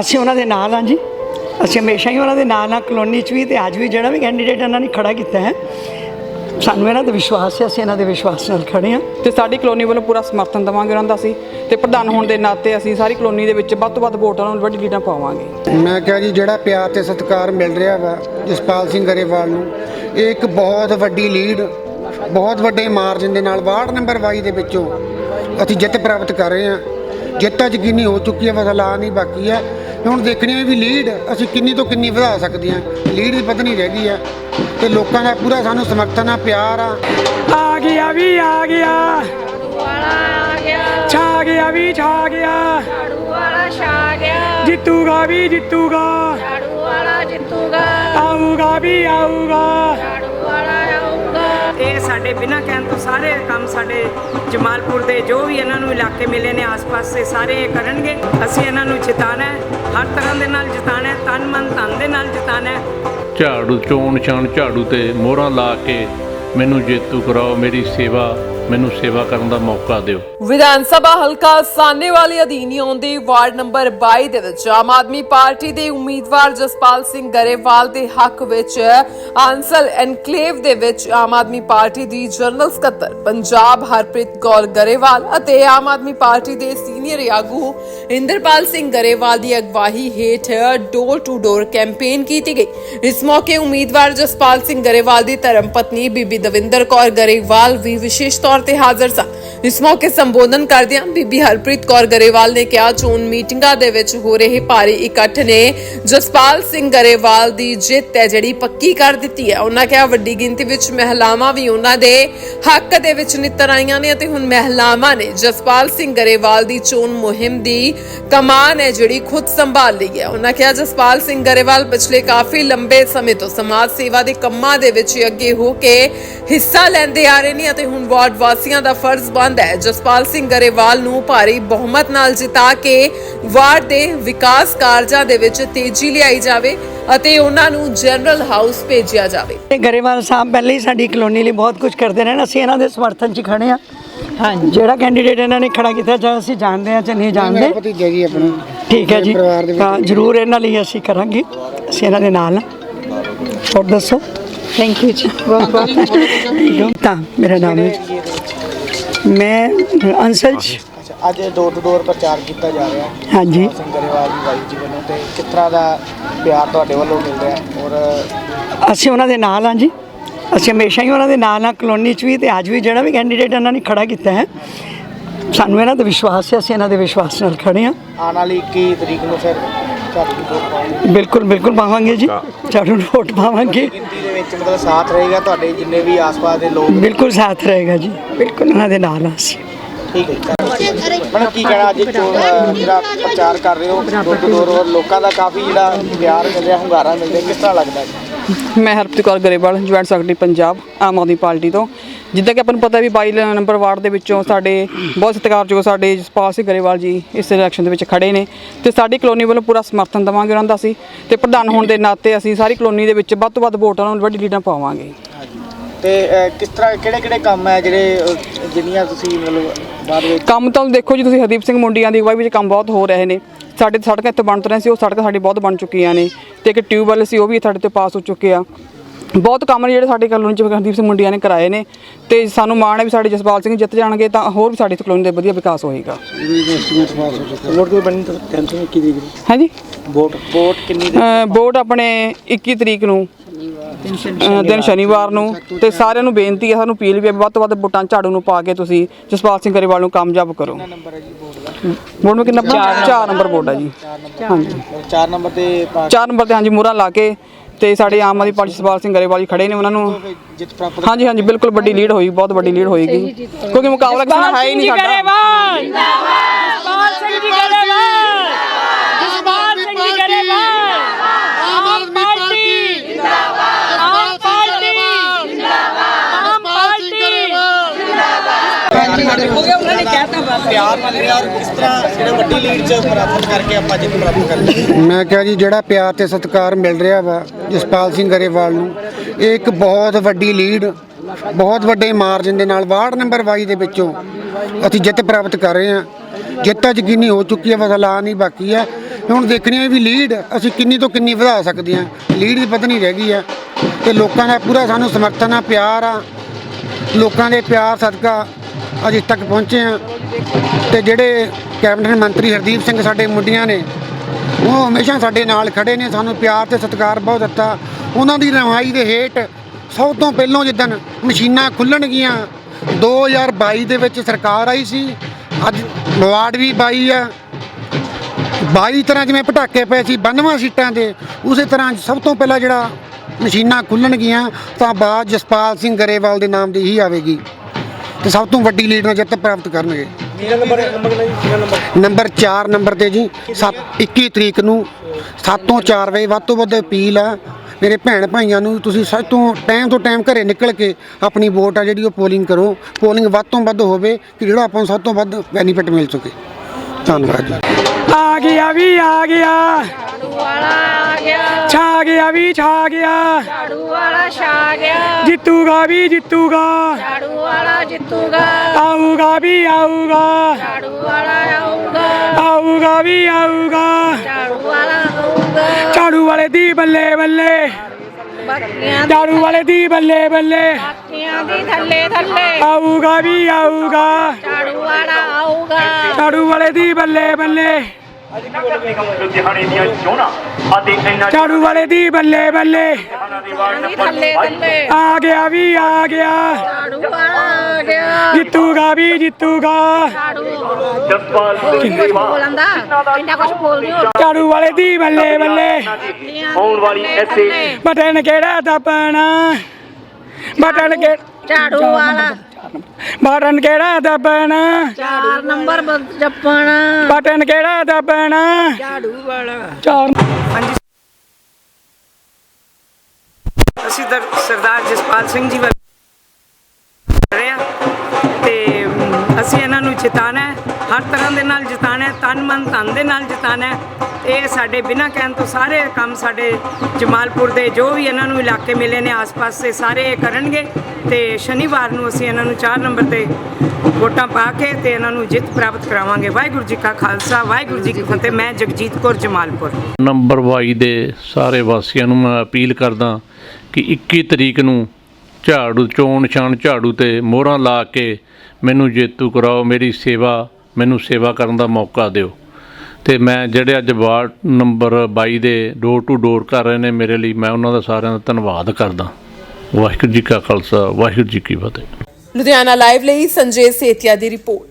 ਅਸੀਂ ਉਹਨਾਂ ਦੇ ਨਾਲ ਹਾਂ ਜੀ। ਅਸੀਂ ਹਮੇਸ਼ਾ ਹੀ ਉਹਨਾਂ ਦੇ ਨਾਲ ਹਾਂ। ਕਲੋਨੀ 'ਚ ਵੀ ਤੇ ਅੱਜ ਵੀ ਜਿਹੜਾ ਵੀ ਕੈਂਡੀਡੇਟ ਇਹਨਾਂ ਨੇ ਖੜਾ ਕੀਤਾ ਹੈ ਸਾਨੂੰ ਇਹਨਾਂ ਤੇ ਵਿਸ਼ਵਾਸ ਹੈ ਅਸੀਂ ਇਹਨਾਂ ਦੇ ਵਿਸ਼ਵਾਸ ਨਾਲ ਖੜੇ ਹਾਂ। ਤੇ ਸਾਡੀ ਕਲੋਨੀ ਵੱਲੋਂ ਪੂਰਾ ਸਮਰਥਨ ਦੇਵਾਂਗੇ ਉਹਨਾਂ ਦਾ ਅਸੀਂ ਤੇ ਪ੍ਰਧਾਨ ਹੋਣ ਦੇ ਨਾਤੇ ਅਸੀਂ ਸਾਰੀ ਕਲੋਨੀ ਦੇ ਵਿੱਚ ਵੱਧ ਤੋਂ ਵੱਧ ਵੋਟਾਂ ਨੂੰ ਵੱਡੀ ਲੀਡਾਂ ਪਾਵਾਂਗੇ। ਮੈਂ ਕਿਹਾ ਜੀ ਜਿਹੜਾ ਪਿਆਰ ਤੇ ਸਤਿਕਾਰ ਮਿਲ ਰਿਹਾ ਵਾ ਜਸਪਾਲ ਸਿੰਘ ਗਰੇਵਾਲ ਨੂੰ ਇਹ ਇੱਕ ਬਹੁਤ ਵੱਡੀ ਲੀਡ ਬਹੁਤ ਵੱਡੇ ਮਾਰਜਨ ਦੇ ਨਾਲ ਵਾਰਡ ਨੰਬਰ 22 ਦੇ ਵਿੱਚੋਂ ਅਸੀਂ ਜਿੱਤ ਪ੍ਰਾਪਤ ਕਰ ਰਹੇ ਹਾਂ। ਜਿੱਤ ਅੱਜ ਯਕੀਨੀ ਹੋ ਚੁੱਕੀ ਹੈ ਬਸ ਐਲਾਨ ਹੀ ਬਾਕੀ ਹੈ। ਹੁਣ ਦੇਖਣੀ ਹੈ ਵੀ ਲੀਡ ਅਸੀਂ ਕਿੰਨੀ ਤੋਂ ਕਿੰਨੀ ਵਧਾ ਸਕਦੇ ਹਾਂ ਲੀਡ ਦੀ ਪਤਨੀ ਰਹਿ ਗਈ ਹੈ ਤੇ ਲੋਕਾਂ ਦਾ ਪੂਰਾ ਸਾਨੂੰ ਸਮਰਥਨ ਆ ਪਿਆਰ ਆ। ਆ ਗਿਆ ਵੀ ਆ ਗਿਆ। ਛਾ ਗਿਆ ਵੀ ਛਾ ਗਿਆ ਝਾੜੂ ਵਾਲਾ ਛਾ ਗਿਆ। ਜਿੱਤੂਗਾ ਵੀ ਜਿੱਤੂਗਾ। ਝਾੜੂ ਵਾਲਾ ਜਿੱਤੂਗਾ। ਆਊਗਾ ਵੀ ਆਊਗਾ। ਇਹ ਸਾਡੇ ਬਿਨਾਂ ਕਹਿਣ ਤੋਂ ਸਾਰੇ ਕੰਮ ਸਾਡੇ ਜਮਾਲਪੁਰ ਦੇ ਜੋ ਵੀ ਇਹਨਾਂ ਨੂੰ ਇਲਾਕੇ ਮਿਲੇ ਨੇ ਆਸ-ਪਾਸ ਦੇ ਸਾਰੇ ਇਹ ਕਰਨਗੇ। ਅਸੀਂ ਇਹਨਾਂ ਨੂੰ ਜਿਤਾਣਾ ਹਰ ਤਰ੍ਹਾਂ ਦੇ ਨਾਲ ਜਿਤਾਣਾ ਤਨ ਮਨ ਧਨ ਦੇ ਨਾਲ ਜਿਤਾਣਾ ਝਾੜੂ ਚੋਣ ਛਾਣ ਝਾੜੂ ਤੇ ਮੋਹਰਾਂ ਲਾ ਕੇ ਮੈਨੂੰ ਜੇਤੂ ਕਰਾਓ, ਮੇਰੀ ਸੇਵਾ ਮੈਨੂੰ ਸੇਵਾ ਕਰਨ ਦਾ ਮੌਕਾ ਦਿਓ। ਵਿਧਾਨ ਸਭਾ ਹਲਕਾ ਸਾਹਨੇਵਾਲ ਅਧੀਨ ਆਉਂਦੇ ਵਾਰਡ ਨੰਬਰ 22 ਦੇ ਵਿੱਚ ਆਮ ਆਦਮੀ ਪਾਰਟੀ ਦੇ ਉਮੀਦਵਾਰ ਜਸਪਾਲ ਸਿੰਘ ਗਰੇਵਾਲ ਦੇ ਹੱਕ ਵਿੱਚ ਆਂਸਲ ਐਨਕਲੇਵ ਦੇ ਵਿੱਚ ਆਮ ਆਦਮੀ ਪਾਰਟੀ ਦੀ ਜਨਰਲ ਸਕੱਤਰ ਪੰਜਾਬ ਹਰਪ੍ਰੀਤ ਕੌਰ ਗਰੇਵਾਲ ਅਤੇ ਆਮ ਆਦਮੀ ਪਾਰਟੀ ਦੇ ਸੀਨੀਅਰ ਆਗੂ ਇੰਦਰਪਾਲ ਸਿੰਘ ਗਰੇਵਾਲ ਦੀ ਅਗਵਾਈ ਹੇਠ ਡੋਰ ਟੂ ਡੋਰ ਕੈਂਪੇਨ ਕੀਤੀ ਗਈ। ਇਸ ਮੌਕੇ ਉਮੀਦਵਾਰ ਜਸਪਾਲ ਸਿੰਘ ਗਰੇਵਾਲ ਦੀ ਧਰਮ ਪਤਨੀ ਬੀਬੀ ਦਵਿੰਦਰ ਕੌਰ ਗਰੇਵਾਲ ਵੀ ਵਿਸ਼ੇਸ਼ ਤੌਰ ਤੇ ਹਾਜ਼ਰ ਸਨ ਇਸ ਮੌਕੇ ਸੰਬੋਧਨ ਕਰਦਿਆਂ ਬੀਬੀ ਹਰਪ੍ਰੀਤ ਕੌਰ ਗਰੇਵਾਲ ਨੇ ਕਿਹਾ, ਚੋਣ ਮੀਟਿੰਗਾਂ ਦੇ ਵਿੱਚ ਹੋ ਰਹੇ ਭਾਰੀ ਇਕੱਠ ਨੇ ਜਸਪਾਲ ਸਿੰਘ ਗਰੇਵਾਲ ਦੀ ਜਿੱਤ ਹੈ ਜਿਹੜੀ ਪੱਕੀ ਕਰ ਦਿੱਤੀ ਹੈ। ਉਹਨਾਂ ਕਿਹਾ, ਵੱਡੀ ਗਿਣਤੀ ਵਿੱਚ ਮਹਿਲਾਵਾਂ ਵੀ ਉਹਨਾਂ ਦੇ ਹੱਕ ਦੇ ਵਿੱਚ ਨਿੱਤਰ ਆਈਆਂ ਨੇ ਅਤੇ ਹੁਣ ਮਹਿਲਾਵਾਂ ਨੇ ਜਸਪਾਲ ਸਿੰਘ ਗਰੇਵਾਲ ਦੀ ਚੋਣ ਮੁਹਿੰਮ ਦੀ ਕਮਾਨ ਹੈ ਜਿਹੜੀ ਖੁਦ ਸੰਭਾਲ ਲਈ ਹੈ। ਉਹਨਾਂ ਕਿਹਾ, ਜਸਪਾਲ ਸਿੰਘ ਗਰੇਵਾਲ ਪਿਛਲੇ ਕਾਫੀ ਲੰਬੇ ਸਮੇਂ ਤੋਂ ਸਮਾਜ ਸੇਵਾ ਦੇ ਕੰਮਾਂ ਦੇ ਵਿੱਚ ਅੱਗੇ ਹੋ ਕੇ ਹਿੱਸਾ ਲੈਂਦੇ ਆ ਰਹੇ ਨੇ ਅਤੇ ਹੁਣ ਵਾਰਡ ਵਾਸੀਆਂ ਦਾ ਫਰਜ਼ ਬਣਦਾ ਹੈ। ਜਸਪਾਲ ਸਿੰਘ ਗਰੇਵਾਲ ਨੂੰ ਭਾਰੀ ਬਹੁਮਤ ਨਾਲ ਜਿਤਾ ਕੇ ਵਾਰਡ ਦੇ ਵਿਕਾਸ ਕਾਰਜਾਂ ਦੇ ਵਿੱਚ ਤੇਜ਼ੀ ਲਿਆਈ ਜਾਵੇ ਅਤੇ ਉਹਨਾਂ ਨੂੰ ਜਨਰਲ ਹਾਊਸ ਭੇਜਿਆ ਜਾਵੇ। ਤੇ ਗਰੇਵਾਲ ਸਾਹਿਬ ਪਹਿਲੇ ਹੀ ਸਾਡੀ ਕਲੋਨੀ ਲਈ ਬਹੁਤ ਕੁਝ ਕਰਦੇ ਰਹੇ ਨੇ ਅਸੀਂ ਇਹਨਾਂ ਦੇ ਸਮਰਥਨ 'ਚ ਖੜੇ ਹਾਂ। ਹਾਂਜੀ। ਜਿਹੜਾ ਕੈਂਡੀਡੇਟ ਇਹਨਾਂ ਨੇ ਖੜਾ ਕੀਤਾ ਚਾਹੇ ਅਸੀਂ ਜਾਣਦੇ ਹਾਂ ਜਾਂ ਨਹੀਂ ਜਾਣਦੇ। ਭਤੀਜਾ ਜੀ ਆਪਣਾ। ਠੀਕ ਹੈ ਜੀ। ਹਾਂ ਜ਼ਰੂਰ ਇਹਨਾਂ ਲਈ ਅਸੀਂ ਕਰਾਂਗੇ। ਅਸੀਂ ਇਹਨਾਂ ਦੇ ਨਾਲ ਹਾਂ। ਹੋਰ ਦੱਸੋ। ਥੈਂਕ ਯੂ ਜੀ। ਬਹੁਤ ਬਹੁਤ ਤਾਂ ਮੇਰਾ ਨਾਮ ਹੈ ਮੈਂ ਅੰਸਲ ਜੀ। ਅੱਜ ਡੋਰ ਟੂ ਡੋਰ ਪ੍ਰਚਾਰ ਕੀਤਾ ਜਾ ਰਿਹਾ। ਹੈ ਹਾਂਜੀ ਸਿੰਘ ਗਰੇਵਾਲ ਜੀ ਬਾਈ ਜੀ ਵੱਲੋਂ ਤੇ ਕਿਸ ਤਰ੍ਹਾਂ ਦਾ ਪਿਆਰ ਤੁਹਾਡੇ ਵੱਲੋਂ ਮਿਲ ਰਿਹਾ? ਹੈ ਔਰ ਅਸੀਂ ਉਹਨਾਂ ਦੇ ਨਾਲ ਹਾਂ ਜੀ। ਅਸੀਂ ਹਮੇਸ਼ਾ ਹੀ ਉਹਨਾਂ ਦੇ ਨਾਲ ਹਾਂ। ਕਲੋਨੀ 'ਚ ਵੀ ਤੇ ਅੱਜ ਵੀ ਜਿਹੜਾ ਵੀ ਕੈਂਡੀਡੇਟ ਇਹਨਾਂ ਨੇ ਖੜਾ ਕੀਤਾ ਹੈ ਸਾਨੂੰ ਇਹਨਾਂ ਤੇ ਵਿਸ਼ਵਾਸ ਹੈ। ਅਸੀਂ ਇਹਨਾਂ ਦੇ ਵਿਸ਼ਵਾਸ ਨਾਲ ਖੜੇ ਹਾਂ। ਆਉਣ ਵਾਲੀ 21 ਤਰੀਕ ਨੂੰ ਫਿਰ ਦੀ ਬਿਲਕੁਲ ਬਿਲਕੁਲ ਪਾਵਾਂਗੇ ਜੀ। ਝਾੜੂ ਵੋਟ ਪਾਵਾਂਗੇ। ਗਿਣਤੀ ਦੇ ਵਿੱਚ ਮਤਲਬ ਸਾਥ ਰਹੇਗਾ ਤੁਹਾਡੇ ਜਿੰਨੇ ਵੀ ਆਸ-ਪਾਸ ਦੇ ਲੋਕ ਬਿਲਕੁਲ ਸਾਥ ਰਹੇਗਾ ਜੀ। ਬਿਲਕੁਲ ਉਹਨਾਂ ਦੇ ਨਾਲ ਹਾਂ ਅਸੀਂ। ਠੀਕ ਹੈ ਮੈਡਮ ਕੀ ਕਹਿਣਾ ਅੱਜ ਚੋਣ ਅ, ਜਿਹੜਾ ਪ੍ਰਚਾਰ ਕਰ ਰਹੇ ਹੋ ਲੋਕਾਂ ਦਾ ਕਾਫੀ ਜਿਹੜਾ ਪਿਆਰ ਮਿਲ ਰਿਹਾ ਹੁੰਗਾਰਾ ਮਿਲ ਰਿਹਾ ਕਿਸ ਤਰ੍ਹਾਂ ਲੱਗਦਾ ਜੀ ਮੈਂ Harpreet Kaur Grewal joint secretary Punjab Aam Aadmi party ਤੋਂ। ਜਿੱਦਾਂ ਕਿ ਆਪਾਂ ਨੂੰ ਪਤਾ ਵੀ 22 ਨੰਬਰ ਵਾਰਡ ਦੇ ਵਿੱਚੋਂ ਸਾਡੇ ਬਹੁਤ ਸਤਿਕਾਰਯੋਗ ਸਾਡੇ ਜਸਪਾਲ ਸਿੰਘ ਗਰੇਵਾਲ ਜੀ ਇਸ ਇਲੈਕਸ਼ਨ ਦੇ ਵਿੱਚ ਖੜੇ ਨੇ ਤੇ ਸਾਡੀ ਕਲੋਨੀ ਵੱਲੋਂ ਪੂਰਾ ਸਮਰਥਨ ਦੇਵਾਂਗੇ ਉਹਨਾਂ ਦਾ ਅਸੀਂ ਤੇ ਪ੍ਰਧਾਨ ਹੋਣ ਦੇ ਨਾਤੇ ਅਸੀਂ ਸਾਰੀ ਕਲੋਨੀ ਦੇ ਵਿੱਚ ਵੱਧ ਤੋਂ ਵੱਧ ਵੋਟਾਂ ਨੂੰ ਵੱਡੀ ਲੀਡਾਂ ਪਾਵਾਂਗੇ। ਤੇ ਕਿਸ ਤਰ੍ਹਾਂ ਕਿਹੜੇ ਕਿਹੜੇ ਕੰਮ ਹੈ ਜਿਹੜੇ ਜਿੰਨੀਆਂ ਤੁਸੀਂ ਮਤਲਬ ਬਾਅਦ ਵਿੱਚ ਕੰਮ ਤਾਂ ਦੇਖੋ ਜੀ ਤੁਸੀਂ ਹਰਦੀਪ ਸਿੰਘ ਮੁੰਡੀਆਂ ਦੀ ਅਗਵਾਈ ਵਿੱਚ ਕੰਮ ਬਹੁਤ ਹੋ ਰਹੇ ਨੇ। ਸਾਡੇ ਸੜਕਾਂ ਇੱਥੇ ਬਣ ਰਹੇ ਸੀ ਉਹ ਸੜਕਾਂ ਸਾਡੀ ਬਹੁਤ ਬਣ ਚੁੱਕੀਆਂ ਨੇ ਤੇ ਇੱਕ ਟਿਊਬਵੈੱਲ ਸੀ ਉਹ ਵੀ ਸਾਡੇ ਤੇ ਪਾਸ ਹੋ ਚੁੱਕੇ ਆ। ਬਹੁਤ ਕੰਮ ਨੇ ਜਿਹੜੇ ਸਾਡੇ ਕਲੋਨੀ ਚ ਹਰਦੀਪ ਸਿੰਘ ਮੁੰਡੀਆਂ ਨੇ ਕਰਾਏ ਨੇ ਤੇ ਸਾਨੂੰ ਮਾਣ ਹੈ ਵੀ ਸਾਡੇ ਜਸਪਾਲ ਸਿੰਘ ਜਿੱਤ ਜਾਣਗੇ ਤਾਂ ਹੋਰ ਵੀ ਸਾਡੀ ਕਲੋਨੀ ਦਾ ਵਧੀਆ ਵਿਕਾਸ ਹੋਏਗਾ। ਵੋਟ ਕੋਈ ਬਣੀ? ਤਾਂ ਟੈਨਸ਼ਨ ਕੀ ਦੀ ਹਾਂਜੀ? ਵੋਟ ਵੋਟ ਕਿੰਨੀ ਅਹ ਵੋਟ ਆਪਣੇ 21 ਤਰੀਕ ਨੂੰ ਦਿਨ ਸ਼ਨੀਵਾਰ ਨੂੰ ਤੇ ਸਾਰਿਆਂ ਨੂੰ ਬੇਨਤੀ ਹੈ ਸਾਨੂੰ ਅਪੀਲ ਵੀ ਹੈ ਵੱਧ ਤੋਂ ਵੱਧ ਵੋਟਾਂ ਝਾੜੂ ਨੂੰ ਪਾ ਕੇ ਤੁਸੀਂ ਜਸਪਾਲ ਸਿੰਘ ਗਰੇਵਾਲ ਨੂੰ ਕਾਮਯਾਬ ਕਰੋ। ਨੰਬਰ ਹੈ ਜੀ ਵੋਟ ਦਾ? ਵੋਟ ਨੂੰ ਕਿੰਨਾ 4 ਨੰਬਰ। ਵੋਟ ਹੈ ਜੀ। ਹਾਂਜੀ। 4 ਨੰਬਰ ਤੇ ਪਾ- ਚਾਰ ਨੰਬਰ ਤੇ ਹਾਂਜੀ ਮੂਹਰਾਂ ਲਾ ਕੇ ਤੇ ਸਾਡੇ ਆਮ ਆਦਮੀ ਪਾਰਟੀ ਸਵਾਲ ਸਿੰਘ ਗਰੇਵਾਲ ਜੀ ਖੜੇ ਨੇ ਉਹਨਾਂ ਨੂੰ। ਜਿੱਤ ਪ੍ਰਾਪਤ ਹਾਂਜੀ ਹਾਂਜੀ ਬਿਲਕੁਲ ਵੱਡੀ ਲੀਡ ਹੋਈ ਬਹੁਤ ਵੱਡੀ ਲੀਡ ਹੋਏਗੀ। ਕਿਉਂਕਿ ਮੁਕਾਬਲਾ ਕਿਸੇ ਨਾਲ ਹੈ ਹੀ ਨਹੀਂ ਸਾਡਾ ਜਸਪਾਲ ਸਿੰਘ ਜੀ ਗਰੇਵਾਲ ਜਸਪਾਲ ਸਿੰਘ ਜੀ ਗਰੇਵਾਲ ਆਮ ਆਦਮੀ ਪਾਰਟੀ ਜਿੰਦਾਬਾਦ ਆਮ ਪਾਰਟੀ ਜਿੰਦਾਬਾਦ ਆਮ ਪਾਰਟੀ ਪਿਆਰ ਮਿਲ ਰਿਹਾ ਔਰ ਕਿਸ ਤਰ੍ਹਾਂ ਜਿਹੜਾ ਵੱਡੀ ਲੀਡ ਚ ਪ੍ਰਾਪਤ ਕਰਕੇ ਆਪਾਂ ਜਿੱਤ ਪ੍ਰਾਪਤ ਕਰਦੇ ਮੈਂ ਕਿਹਾ ਜੀ, ਜਿਹੜਾ ਪਿਆਰ ਤੇ ਸਤਿਕਾਰ ਮਿਲ ਰਿਹਾ ਵਾ ਜਸਪਾਲ ਸਿੰਘ ਗਰੇਵਾਲ ਨੂੰ, ਇਹ ਇੱਕ ਬਹੁਤ ਵੱਡੀ ਲੀਡ, ਬਹੁਤ ਵੱਡੇ ਮਾਰਜਨ ਦੇ ਨਾਲ ਵਾਰਡ ਨੰਬਰ 22 ਦੇ ਵਿੱਚੋਂ ਅਸੀਂ ਜਿੱਤ ਪ੍ਰਾਪਤ ਕਰ ਰਹੇ ਹਾਂ। ਜਿੱਤ ਅੱਜ ਯਕੀਨੀ ਹੋ ਚੁੱਕੀ ਹੈ, ਬਸ ਐਲਾਨ ਹੀ ਬਾਕੀ ਹੈ। ਹੁਣ ਦੇਖਣੀ ਹੈ ਵੀ ਲੀਡ ਅਸੀਂ ਕਿੰਨੀ ਤੋਂ ਕਿੰਨੀ ਵਧਾ ਸਕਦੇ ਹਾਂ। ਲੀਡ ਦੀ ਵਧਣੀ ਰਹਿ ਗਈ ਹੈ ਤੇ ਲੋਕਾਂ ਦਾ ਪੂਰਾ ਸਾਨੂੰ ਸਮਰਥਨ ਆ, ਪਿਆਰ ਆ। ਲੋਕਾਂ ਦੇ ਪਿਆਰ, ਸਦਕਾ ਅੱਜ ਤੱਕ ਪਹੁੰਚੇ ਆ ਤੇ ਜਿਹੜੇ ਕੈਬਨਿਟ ਮੰਤਰੀ ਹਰਦੀਪ ਸਿੰਘ ਸਾਡੇ ਮੁੰਡੀਆਂ ਨੇ, ਉਹ ਹਮੇਸ਼ਾ ਸਾਡੇ ਨਾਲ ਖੜੇ ਨੇ, ਸਾਨੂੰ ਪਿਆਰ ਤੇ ਸਤਿਕਾਰ ਬਹੁਤ ਦਿੱਤਾ। ਉਹਨਾਂ ਦੀ ਰਵਾਈ ਦੇ ਹੇਠ ਸਭ ਤੋਂ ਪਹਿਲਾਂ ਜਿੱਦਣ ਮਸ਼ੀਨਾਂ ਖੁੱਲਣਗੀਆਂ 2022 ਦੇ ਵਿੱਚ ਸਰਕਾਰ ਆਈ ਸੀ। ਅੱਜ ਵਾਰਡ ਵੀ 22 ਆ। 22 ਤਰ੍ਹਾਂ ਜਿਵੇਂ ਪਟਾਕੇ ਪਏ ਸੀ 92 ਸੀਟਾਂ ਦੇ ਉਸੇ ਤਰ੍ਹਾਂ ਸਭ ਤੋਂ ਪਹਿਲਾਂ ਜਿਹੜਾ ਮਸ਼ੀਨਾਂ ਖੁੱਲਣਗੀਆਂ, ਤਾਂ ਬਾਅਦ ਜਸਪਾਲ ਸਿੰਘ ਗਰੇਵਾਲ ਦੇ ਨਾਮ ਦੀ ਹੀ ਆਵੇਗੀ। ਤੇ ਸਭ ਤੋਂ ਵੱਡੀ ਲੀਡ ਨਾਲ ਜਿੱਤ ਪ੍ਰਾਪਤ ਕਰਨਗੇ। ਨੰਬਰ 4 ਨੰਬਰ ਤੇ ਜੀ 7 21 ਤਰੀਕ ਨੂੰ 7 ਤੋਂ 4 ਵਜੇ ਵੱਧ ਤੋਂ ਵੱਧ ਅਪੀਲ ਆ। ਮੇਰੇ ਭੈਣ ਭਾਈਆਂ ਨੂੰ ਤੁਸੀਂ ਸਭ ਤੋਂ ਟਾਈਮ ਤੋਂ ਟਾਈਮ ਘਰੇ ਨਿਕਲ ਕੇ ਆਪਣੀ ਵੋਟ ਆ ਜਿਹੜੀ ਉਹ ਪੋਲਿੰਗ ਕਰੋ। ਪੋਲਿੰਗ ਵੱਧ ਤੋਂ ਵੱਧ ਹੋਵੇ ਕਿ ਜਿਹੜਾ ਆਪਾਂ ਨੂੰ ਸਭ ਤੋਂ ਵੱਧ ਬੈਨੀਫਿਟ ਮਿਲ ਸਕੇ। ਧੰਨਵਾਦ ਜੀ। ਆ ਗਿਆ ਵੀ ਆ ਗਿਆ। ਝਾੜੂ ਵਾਲਾ ਆ ਗਿਆ। ਛਾ ਗਿਆ ਵੀ ਛਾ ਗਿਆ। ਝਾੜੂ ਵਾਲਾ ਛਾ ਗਿਆ। ਜਿੱਤੂਗਾ ਵੀ ਜਿੱਤੂਗਾ। ਝਾੜੂ ਵਾਲਾ ਜਿੱਤੂਗਾ। ਆਊਗਾ ਵੀ ਆਊਗਾ। ਝਾੜੂ ਵਾਲਾ ਆਊਗਾ। ਆਊਗਾ ਵੀ ਆਊਗਾ। ਝਾੜੂ ਵਾਲਾ ਆਊਗਾ। ਝਾੜੂ ਵਾਲੇ ਦੀ ਬੱਲੇ ਬੱਲੇ। ਝਾੜੂ ਵਾਲੇ ਦੀ ਬੱਲੇ ਬੱਲੇ। ਬਾਕੀਆਂ ਦੀ ਥੱਲੇ ਥੱਲੇ। ਆਊਗਾ ਵੀ ਆਊਗਾ। ਵਾਲਾ ਆਊਗਾ। ਝਾੜੂ ਵਾਲੇ ਦੀ ਬੱਲੇ ਬੱਲੇ। ਝਾੜੂ ਵਾਲੇ ਦੀ ਬੱਲੇ ਬੱਲੇ। ਥੱਲੇ ਥੱਲੇ ਆ ਗਿਆ ਵੀ ਆ ਗਿਆ। ਝਾੜੂ ਵਾਲਾ ਆ ਗਿਆ। ਜਿੱਤੂਗਾ ਵੀ ਜਿੱਤੂਗਾ। ਝਾੜੂ। ਕੁਝ ਬੋਲਦਾ ਇੰਨਾ ਕੁਝ ਬੋਲਦੀ ਹੋ? ਝਾੜੂ ਵਾਲੇ ਦੀ ਬੱਲੇ ਬੱਲੇ। ਆਉਣ ਵਾਲੀ ਐਸੇ ਬਟਨ ਕਿਹੜਾ ਦੱਬਣਾ? ਬਟਨ ਕਿ ਝਾੜੂ ਵਾਲਾ। ਬਟਨ ਕਿਹੜਾ ਦੱਬਣਾ ਚਾਰ ਨੰਬਰ ਜੱਪਣਾ। ਬਟਨ ਕਿਹੜਾ ਦੱਬਣਾ ਝਾੜੂ ਵਾਲਾ। ਚਾਰ ਹਾਂਜੀ। ਅਸੀਂ ਦਰ ਸਰਦਾਰ ਜਸਪਾਲ ਸਿੰਘ ਜੀ ਵੱਲ ਰਹੇ ਹਾਂ ਤੇ ਅਸੀਂ ਇਹਨਾਂ ਨੂੰ ਹੈ। ਹਰ ਤਰ੍ਹਾਂ ਦੇ ਨਾਲ ਜਿਤਾਣਾ ਹੈ, ਤਨ ਮਨ ਧਨ ਦੇ ਨਾਲ ਜਿਤਾਣਾ ਇਹ ਸਾਡੇ ਬਿਨਾਂ ਕਹਿਣ ਤੋਂ ਸਾਰੇ ਕੰਮ ਸਾਡੇ ਜਮਾਲਪੁਰ ਦੇ ਜੋ ਵੀ ਇਹਨਾਂ ਨੂੰ ਇਲਾਕੇ ਮਿਲੇ ਨੇ, ਆਸ-ਪਾਸ ਦੇ ਸਾਰੇ ਇਹ ਕਰਨਗੇ ਤੇ ਸ਼ਨੀਵਾਰ ਨੂੰ ਅਸੀਂ ਇਹਨਾਂ ਨੂੰ 4 ਨੰਬਰ ਤੇ ਵੋਟਾਂ ਪਾ ਕੇ ਤੇ ਇਹਨਾਂ ਨੂੰ ਜਿੱਤ ਪ੍ਰਾਪਤ ਕਰਾਵਾਂਗੇ। ਵਾਹਿਗੁਰੂ ਜੀ ਕਾ ਖਾਲਸਾ, ਵਾਹਿਗੁਰੂ ਜੀ ਕੀ ਫਤਿਹ। ਮੈਂ ਜਗਜੀਤ ਕੌਰ, ਜਮਾਲਪੁਰ। ਨੰਬਰ 22 ਦੇ ਸਾਰੇ ਵਾਸੀਆਂ ਨੂੰ ਮੈਂ ਅਪੀਲ ਕਰਦਾ ਕਿ 21 ਤਰੀਕ ਨੂੰ ਝਾੜੂ ਚੋਣ ਨਿਸ਼ਾਨ ਝਾੜੂ ਤੇ ਮੋਹਰਾਂ ਲਾ ਕੇ ਮੈਨੂੰ ਜੇਤੂ ਕਰਾਓ, ਮੇਰੀ ਸੇਵਾ ਮੈਨੂੰ ਸੇਵਾ ਕਰਨ ਦਾ ਮੌਕਾ ਦਿਓ। ਤੇ ਮੈਂ ਜਿਹੜੇ ਅੱਜ ਵਾਰਡ ਨੰਬਰ 22 ਦੇ ਡੋਰ ਟੂ ਡੋਰ ਕਰ ਰਹੇ ਨੇ ਮੇਰੇ ਲਈ, ਮੈਂ ਉਹਨਾਂ ਦਾ ਸਾਰਿਆਂ ਦਾ ਧੰਨਵਾਦ ਕਰਦਾ। ਵਾਹਿਗੁਰੂ ਜੀ ਕਾ ਖਾਲਸਾ, ਵਾਹਿਗੁਰੂ ਜੀ ਕੀ ਫਤਿਹ। ਲੁਧਿਆਣਾ ਲਾਈਵ ਲਈ ਸੰਜੇ ਸੇਤੀਆ ਦੀ ਰਿਪੋਰਟ।